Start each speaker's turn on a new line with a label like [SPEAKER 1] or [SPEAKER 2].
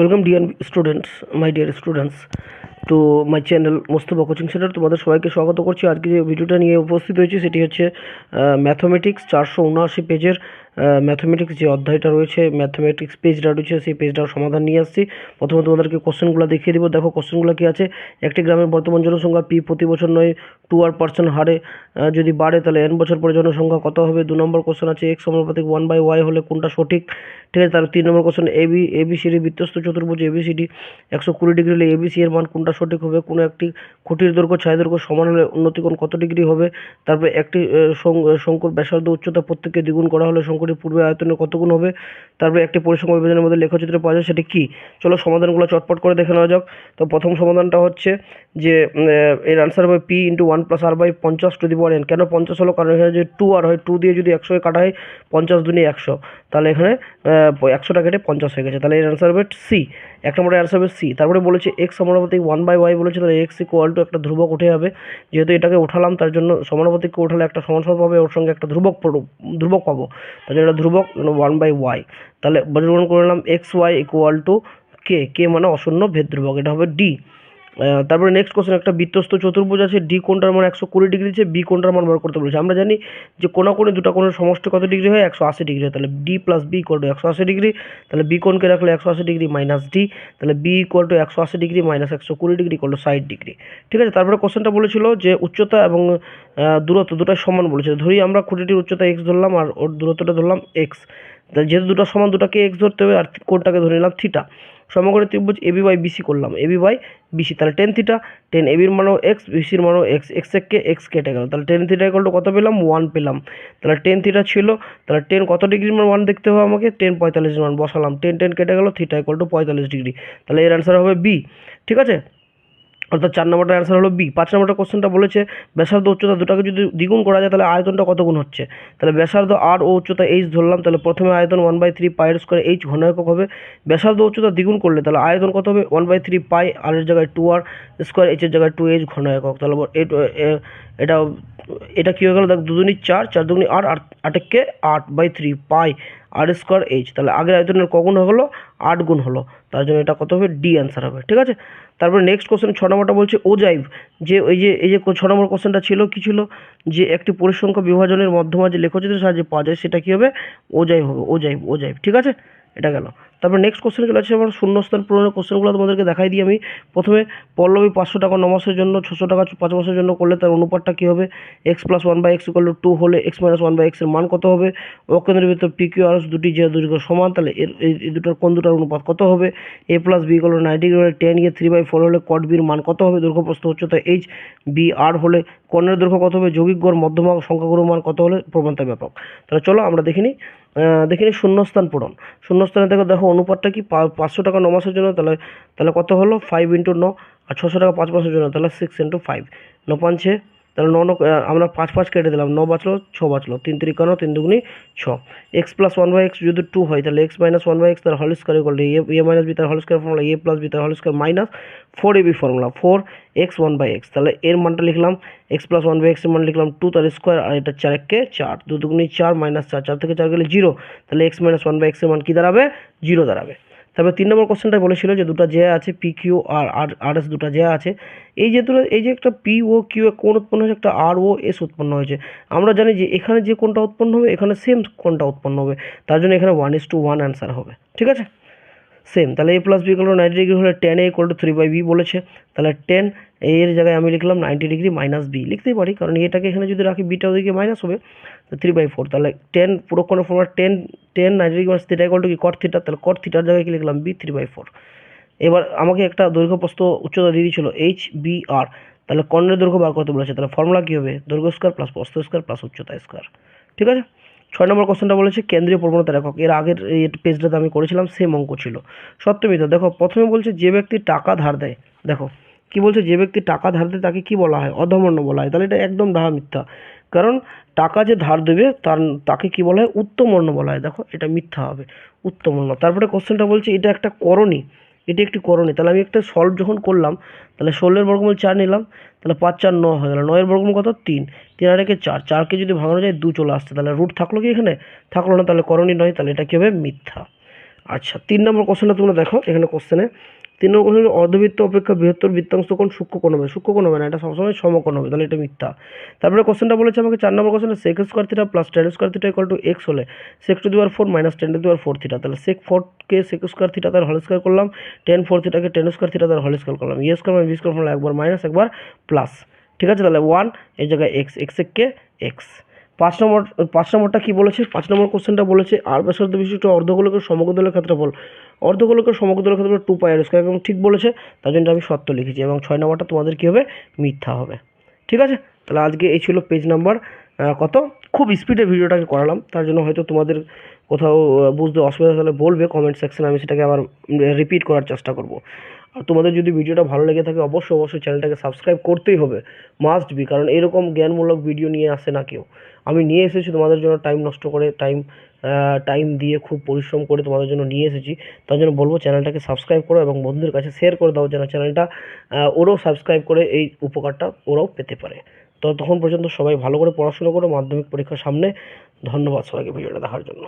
[SPEAKER 1] Welcome dear students my dear students তো my channel Mostafa coaching centre তোমাদের সবাইকে স্বাগত করছি। আজকে যে ভিডিওটা নিয়ে উপস্থিত হয়েছে, সেটি হচ্ছে ম্যাথমেটিক্স চারশো উনআশি পেজের ম্যাথমেটিক্স যে অধ্যায়টা রয়েছে ম্যাথমেটিক্স পেজটা রয়েছে, সেই পেজটার সমাধান নিয়ে আসছি। প্রথমে তোমাদেরকে কোশ্চেনগুলো দেখিয়ে দিব। দেখো কোশ্চেনগুলো কী আছে? একটি গ্রামের বর্তমান জনসংখ্যা পি প্রতি বছর নয় টু আর পার্সেন্ট হারে। যদি বাড়ে, তাহলে এন বছর পরে জনসংখ্যা কত হবে? দু নম্বর কোশ্চেন আছে এক্স সমানুপাতিক ওয়ান বাই ওয়াই হলে কোনটা সঠিক? ঠিক আছে তার তিন নম্বর question A B A B C D বৃত্তস্ত চতুর্ভুজ এবিসিডি একশো কুড়ি ডিগ্রি হলে এবিসি এর মান কোনটা সঠিক হবে? কোনো একটি খুঁটির দৈর্ঘ্য, ছায় দৈর্ঘ্য সমান হলে উন্নতিকোণ কত ডিগ্রি হবে? তারপরে একটি শঙ্কুর ব্যাসার্ধ উচ্চতা প্রত্যেককে দ্বিগুণ করা হলে শঙ্কুটির পূর্বে আয়তনে কত গুণ হবে? তারপরে একটি পরিসংখ্যা বিভাজনের মধ্যে লেখচিত্রে পাওয়া যায়, সেটি কী? চলো সমাধানগুলো চটপট করে দেখে নেওয়া যাক। তো প্রথম সমাধানটা হচ্ছে যে এর আনসার হবে P into one plus R by পঞ্চাশ টু দি পাওয়ার এন কেন পঞ্চাশ হলো? কারণ এখানে যে টু আর হয় টু দিয়ে যদি একশোকে কাটা হয়, পঞ্চাশ দুনি একশো। তাহলে এখানে একশোটা কেটে পঞ্চাশ হয়ে গেছে। তাহলে এর আনসার হবে সি এক নম্বরের আনসার হবে সি তারপরে বলেছে এক্স সমানুপাতিক ওয়ান বাই ওয়াই বলেছে, তাহলে এক্স ইকুয়াল টু একটা ধ্রুবক উঠে যাবে। যেহেতু এটাকে উঠালাম, তার জন্য সমানুপাতিককে উঠালে একটা সমান সমান পাবে, ওর সঙ্গে একটা ধ্রুবক ধ্রুবক পাবো। জন্য এটা ধ্রুবক ওয়ান বাই ওয়াই তাহলে বজ্রগ্রহণ করে নিলাম X Y equal to K K মানে অশূন্য ভেদ ধ্রুবক এটা হবে ডি তারপরে নেক্সট কোশ্চেন একটা বৃত্তস্ত চতুর্ভুজ আছে ডি কোণটার মান একশো কুড়ি ডিগ্রি আছে বি কোণটার মান বার করতে বলেছে। আমরা জানি যে কোনো কোণে দুটো কোণের সমষ্টি কত ডিগ্রি হয়? একশো আশি ডিগ্রি হয়। তাহলে D plus B equal to একশো আশি ডিগ্রি তাহলে বি কোণকে রাখলে একশো আশি ডিগ্রি মাইনাস ডি তাহলে বি ইকুয়াল টু একশো আশি ডিগ্রি মাইনাস একশো কুড়ি ডিগ্রি ইকুয়াল টু ষাট ডিগ্রি ঠিক আছে? তারপরে কোশ্চেনটা বলেছিল যে উচ্চতা এবং দূরত্ব দুটোই সমান বলেছে। ধরি আমরা খুঁটিটির উচ্চতা এক্স ধরলাম আর ওর দূরত্বটা ধরলাম এক্স যেহেতু দুটো সমান, দুটাকে এক্স ধরতে হবে, আর কোনটাকে ধরে নিলাম থিটা সমগ্র ত্রিভুজ A B by B C করলাম। A B by B C তাহলে টেন থিটা টেন এবির মানও এক্স বিসির মানও এক্স এক্স এককে এক্স কেটে গেল। তাহলে টেন থিটা ইকুয়াল কত পেলাম? ওয়ান পেলাম। তাহলে টেন থিটা ছিল, তাহলে টেন কত ডিগ্রির মান ওয়ান দেখতে হবে আমাকে? টেন পঁয়তাল্লিশ মান বসালাম। টেন টেন কেটে গেল থিটা ইকুয়াল টু পঁয়তাল্লিশ ডিগ্রি তাহলে এর অ্যান্সার হবে বি ঠিক আছে? অর্থাৎ চার নম্বরটা অ্যান্সার হলো বি পাঁচ নম্বরটা কোশ্চেনটা বলেছে, ব্যাসার্ধ উচ্চতা দুটাকে যদি দ্বিগুণ করা যায়, তাহলে আয়তনটা কত গুণ হচ্ছে? তাহলে ব্যাসার্ধ আর ও উচ্চতা এইচ ধরলাম, তাহলে প্রথমে আয়তন one by three pi r square H ঘন একক হবে। ব্যাসার্ধ উচ্চতা দ্বিগুণ করলে, তাহলে আয়তন কত হবে? One by three pi R এর জায়গায় টু আর স্কোয়ার এইচের জায়গায় টু এইচ ঘন একক। তাহলে এটা এটা কী হয়ে গেল? দেখ, দুদুনি চার চার দুগুনি আট আট আটেককে আট by three pi R square H তাহলে আগের আয়তনের কগুণ হলো আট গুণ হলো, তার জন্য এটা কত হবে? ডি অ্যান্সার হবে, ঠিক আছে? তারপরে নেক্সট কোশ্চেন ছ নম্বরটা বলছে ওজাইভ যে ওই যে, এই যে ছ নম্বর কোশ্চেনটা ছিল, কি ছিল? যে একটি পরিসংখ্যা বিভাজনের মাধ্যমে যে লেখচিত্রের সাহায্যে পাওয়া যায়, সেটা কী হবে? ওজাইভ হবে ওজাইভ ওজাইভ ঠিক আছে? এটা গেল। তারপর নেক্সট কোশ্চেন চলে আসছে আমার শূন্যস্থান পূরণের কোশ্চেনগুলো তোমাদেরকে দেখাই দিই আমি। প্রথমে পল্লবী পাঁচশো টাকা ন মাসের জন্য ছশো টাকা পাঁচ মাসের জন্য করলে তার অনুপাতটা কী হবে? X plus one by X equal to হলে এক্স মাইনাস ওয়ান বাই এক্সের মান কত হবে? অকেন্দ্রের ভিতর পি কিউ আর দুটি যে দৈর্ঘ্য সমান তাহলে এর এই দুটোর কোন দুটার অনুপাত কত হবে? A plus B equal ninety হলে টেন ইয়ে থ্রি বাই ফোর হলে কট বির মান কত হবে? দৈর্ঘ্য প্রস্থ উচ্চতা এইচ বি আর হলে কর্ণের দৈর্ঘ্য কত হবে? যৌগিক গড় মধ্যমা সংখ্যাগুরু মান কত হলে? প্রবণতা ব্যাপক। তাহলে চলো আমরা দেখে নিই। আহ, দেখে নিই, শূন্যস্থান পূরণ। শূন্যস্থানে দেখো দেখো অনুপাতটা কি? পাঁচশো টাকা ন মাসের জন্য, তাহলে তাহলে কত হলো? ফাইভ ইন্টু ন, আর ছশো টাকা পাঁচ মাসের জন্য, তাহলে সিক্স ইন্টু ফাইভ ন পাঁচে তাহলে ন ন আমরা পাঁচ পাঁচ কেটে দিলাম, ন বাঁচলো, ছ বাঁচলো, তিন তিরিকান্ন তিন দুগুনি, ছ। X plus one by X যদি টু হয়, তাহলে X minus one by X তার হল square equal A A minus B তার হল square formula A plus B তার হল square minus four A B formula four X one by X তাহলে এর মানটা লিখলাম এক্স প্লাস ওয়ান বাই এক্সের মান লিখলাম টু তার স্কোয়ার আর এটা চার এককে চার, দু দুগুনি চার মাইনাস চার চার থেকে চার গেলে জিরো তাহলে এক্স মাইনাস ওয়ান বাই এক্সের মান কী দাঁড়াবে? জিরো দাঁড়াবে। তারপরে তিন নম্বর কোশ্চেনটা বলেছিল যে দুটো যে আছে পি কিউ আর আর এস দুটো যে আছে। এই যে দুটো এই যে একটা পি ও কিউ কোন উৎপন্ন হয়েছে? একটা আর ও এস উৎপন্ন হয়েছে। আমরা জানি যে এখানে যে কোনটা উৎপন্ন হবে, এখানে সেম কোনটা উৎপন্ন হবে। তার জন্য এখানে one is two one answer হবে। ঠিক আছে? সেম তাহলে A plus B equal ninety degree হলে tan A equal to three by B বলেছে। তাহলে টেন এর জায়গায় আমি লিখলাম নাইনটি ডিগ্রি মাইনাস বি লিখতেই পারি, কারণ এটাকে এখানে যদি রাখি বিটা ওদিকে মাইনাস হবে থ্রি বাই ফোর তাহলে টেন পুরো কোনো former tan tan ninety degree minus theta equal to কি? কট থিটা তাহলে কট থিটার জায়গায় কি লিখলাম? বি থ্রি বাই ফোর এবার আমাকে একটা দৈর্ঘ্য প্রস্থ উচ্চতা দিয়ে দিয়েছিল এইচ বি আর তাহলে কর্ণের দৈর্ঘ্য বার করতে বলেছে। তাহলে ফর্মুলা কী হবে? দৈর্ঘ্য স্কোয়ার প্লাস প্রস্থ স্কোয়ার প্লাস উচ্চতা স্কোয়ার ঠিক আছে? ছয় নম্বর কোশ্চেনটা বলেছে, কেন্দ্রীয় প্রবণতা একক এর আগের পেজটাতে আমি করেছিলাম সেম অঙ্ক ছিল। সত্যমিত, দেখো, প্রথমে বলছে, যে ব্যক্তি টাকা ধার দেয়। দেখো, কি বলছে? যে ব্যক্তি টাকা ধার দেয়, তাকে কি বলা হয়? অধমন্য বলা হয়। তাহলে এটা একদম ডাহা মিথ্যা। কারণ, টাকা যে ধার দেবে, তার, তাকে কি বলা হয়? উত্তমর্ণ বলা হয়। দেখো, এটা মিথ্যা হবে। উত্তমর্ণ। তারপরে কোশ্চেনটা বলছে, এটা একটা করণী। এটি একটি করণীয় তাহলে আমি একটা সলভ যখন করলাম, তাহলে ষোলোর বর্গমূল চার নিলাম, তাহলে পাঁচ, চার, ন হয়ে গেল। নয়ের বর্গমূল কত? তিন। তিন আর একে চার। চারকে যদি ভাঙানো যায়, দু চলে আসছে। তাহলে রুট থাকল কি এখানে? থাকল না। তাহলে করণীয় নয়। তাহলে এটা কী হবে? মিথ্যা। আচ্ছা তিন নম্বর কোশ্চেনটা তোমরা দেখো এখানে কোশ্চেনে তিন নম্বর অর্ধবৃত্ত অপেক্ষা বৃহত্তর বৃত্তাংশ কোণ সূক্ষ্ম কোণ হবে। সূক্ষ্ম কোণ হবে না, এটা সবসময় সমকোণ হবে, তাহলে এটা মিথ্যা। তারপরে কোশ্চেনটা বলেছে আমাকে, চার নম্বর কোশ্চেনে sec square theta plus tan square theta equal to X হলে sec to the power four minus tan to the power four theta তাহলে সেক ফোরকে সেক স্কোয়ার থিটা তার হল স্কোয়ার করলাম টেন ফোর থিটাকে টেন স্কোয়ার থিটা তার হল square করলাম। ইয়ে স্কোয়ার মানে বি স্কোয়ার ফর্মুলা একবার মাইনাস একবার প্লাস ঠিক আছে? তাহলে ওয়ান এই জায়গায় এক্স এক্স কে এক্স পাঁচ নম্বর, পাঁচ নম্বরটা কী বলেছে? পাঁচ নম্বর কোশ্চেনটা বলেছে আর ব্যাসার্ধ বিশিষ্ট অর্ধগোলকের সমগোলকের ক্ষেত্রফল। অর্ধগোলকের সমগোলকের ক্ষেত্রফল টু পাই আর স্কোয়ার একদম ঠিক বলেছে, তার জন্য আমি সত্য লিখেছি, এবং ছয় নম্বরটা তোমাদের কী হবে? মিথ্যা হবে। ঠিক আছে? তাহলে আজকে এই ছিল পেজ নাম্বার কত? খুব স্পিডে ভিডিওটাকে করালাম, তার জন্য হয়তো তোমাদের কোথাও বুঝতে অসুবিধা হলে বলবে কমেন্ট সেকশানে আমি সেটাকে আবার রিপিট করার চেষ্টা করব। আর তোমাদের যদি ভিডিওটা ভালো লেগে থাকে, অবশ্যই অবশ্যই চ্যানেলটাকে সাবস্ক্রাইব করতেই হবে মাস্ট বি কারণ এরকম জ্ঞানমূলক ভিডিও নিয়ে আসে না কেউ। আমি নিয়ে এসেছি, তোমাদের জন্য টাইম নষ্ট করে টাইম টাইম দিয়ে খুব পরিশ্রম করে তোমাদের জন্য নিয়ে এসেছি। তার জন্য বলব চ্যানেলটাকে সাবস্ক্রাইব করো এবং বন্ধুদের কাছে শেয়ার করে দাও, যেন চ্যানেলটা ওরাও সাবস্ক্রাইব করে এই উপকারটা ওরাও পেতে পারে। তো তখন পর্যন্ত সবাই ভালো করে পড়াশোনা করো, মাধ্যমিক পরীক্ষার সামনে। ধন্যবাদ সবাইকে ভিডিওটা দেখার জন্য।